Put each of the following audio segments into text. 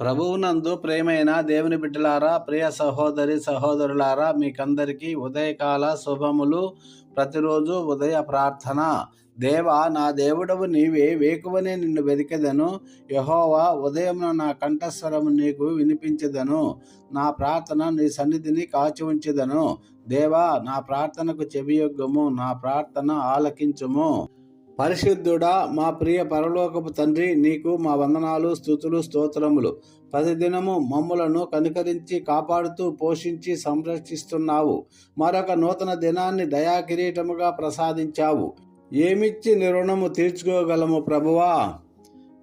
ప్రభువునందు ప్రేమైన దేవుని బిడ్డలారా ప్రియ సహోదరి సహోదరులారా మీకందరికీ ఉదయకాల శుభములు. ప్రతిరోజు ఉదయ ప్రార్థన. దేవా నా దేవుడవు నీవే వేకువనే నిన్ను వెతికెదను యహోవా ఉదయమున నా కంఠస్వరము నీకు వినిపించదను. నా ప్రార్థన నీ సన్నిధిని కాచి ఉంచెదను. దేవా నా ప్రార్థనకు చెవియొగ్గము నా ప్రార్థన ఆలకించుము. పరిశుద్ధుడా మా ప్రియ పరలోకపు తండ్రి నీకు మా వందనాలు స్థుతులు స్తోత్రములు. ప్రతిదినము మమ్ములను కనికరించి కాపాడుతూ పోషించి సంరక్షిస్తున్నావు. మరొక నూతన దినాన్ని దయాకిరీటముగా ప్రసాదించావు. ఏమిచ్చి నీ తీర్చుకోగలము ప్రభువా?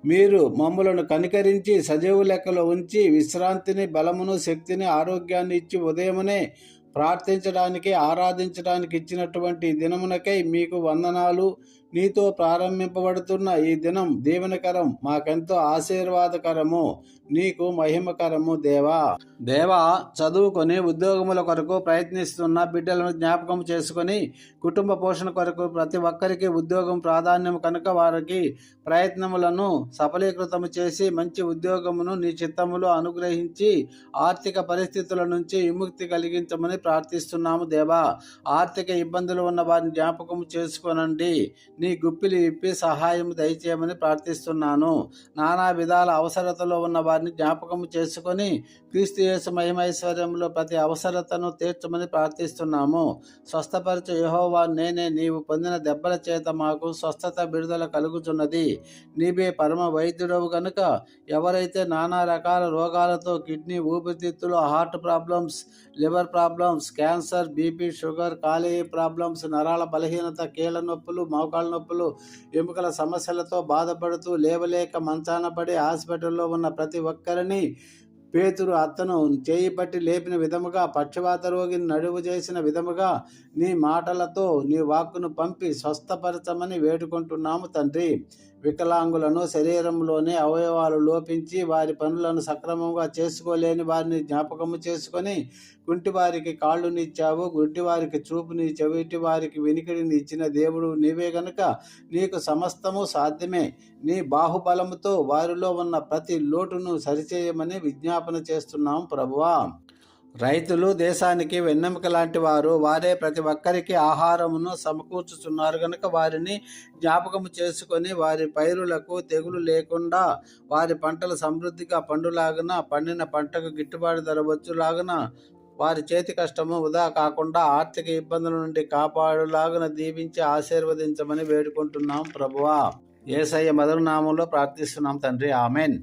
మీరు మమ్ములను కనికరించి సజీవు లెక్కలో ఉంచి విశ్రాంతిని బలమును శక్తిని ఆరోగ్యాన్ని ఇచ్చి ఉదయమునే ప్రార్థించడానికి ఆరాధించడానికి ఇచ్చినటువంటి దినమునకై మీకు వందనాలు నీతో ప్రారంభింపబడుతున్న ఈ దినం దీవెనకరం మాకెంతో ఆశీర్వాదకరము. నీకు మహిమకరము దేవా. దేవా చదువుకొని ఉద్యోగముల కొరకు ప్రయత్నిస్తున్న బిడ్డలను జ్ఞాపకం చేసుకొని కుటుంబ పోషణ కొరకు ప్రతి ఒక్కరికి ఉద్యోగం ప్రాధాన్యం కనుక వారికి ప్రయత్నములను సఫలీకృతము చేసి మంచి ఉద్యోగమును నీ చిత్తములో అనుగ్రహించి ఆర్థిక పరిస్థితుల నుంచి విముక్తి కలిగించమని ప్రార్థిస్తున్నాము దేవా. ఆర్థిక ఇబ్బందులు ఉన్న వారిని జ్ఞాపకం చేసుకోనండి. నీ గుప్పిలి ఇప్పి సహాయం దయచేయమని ప్రార్థిస్తున్నాను. నానా విధాల అవసరతలో ఉన్న వారిని జ్ఞాపకం చేసుకొని క్రీస్తు యేసు మహిమైశ్వర్యంలో ప్రతి అవసరతను తీర్చమని ప్రార్థిస్తున్నాము. స్వస్థపరచు యహోవా నేనే నీవు పొందిన దెబ్బల చేత మాకు స్వస్థత విడుదల కలుగుతున్నది నీవే పరమ వైద్యుడవు కనుక ఎవరైతే నానా రకాల రోగాలతో కిడ్నీ ఊపిరితిత్తులు heart problems liver problems cancer BP sugar కాలేయ ప్రాబ్లమ్స్ నరాల బలహీనత కీళ్ళ నొప్పులు మోకాళ్ళ నొప్పులు ఎముకల సమస్యలతో బాధపడుతూ లేవలేక మంచాన పడి హాస్పిటల్లో ఉన్న ప్రతి ఒక్కరిని పేతురు అత్తను చేయి పట్టి లేపిన విధముగా పక్షవాత రోగిని నడువు చేసిన విధముగా నీ మాటలతో నీ వాక్కును పంపి స్వస్థపరచమని వేడుకుంటున్నాము తండ్రి. వికలాంగులను శరీరంలోని అవయవాలు లోపించి వారి పనులను సక్రమంగా చేసుకోలేని వారిని జ్ఞాపకము చేసుకొని కుంటి వారికి కాళ్ళునిచ్చావు గుడ్డి వారికి చూపుని చెవిటి వారికి వినికిడిని ఇచ్చిన దేవుడు నీవే గనుక నీకు సమస్తము సాధ్యమే. నీ బాహుబలముతో వారిలో ఉన్న ప్రతి లోటును సరిచేయమని విజ్ఞాపన చేస్తున్నాం ప్రభువా. రైతులు దేశానికి వెన్నెముక లాంటి వారు వారే ప్రతి ఒక్కరికి ఆహారమును సమకూర్చుతున్నారు కనుక వారిని జ్ఞాపకము చేసుకొని వారి పైరులకు తెగులు లేకుండా వారి పంటలు సమృద్ధిగా పండులాగున పండిన పంటకు గిట్టుబాటు ధర వచ్చులాగున వారి చేతి కష్టము వృధా కాకుండా ఆర్థిక ఇబ్బందుల నుండి కాపాడులాగున దీవించి ఆశీర్వదించమని వేడుకుంటున్నాం ప్రభువా. ఏసయ్య మధురనామంలో ప్రార్థిస్తున్నాం తండ్రి. ఆమెన్.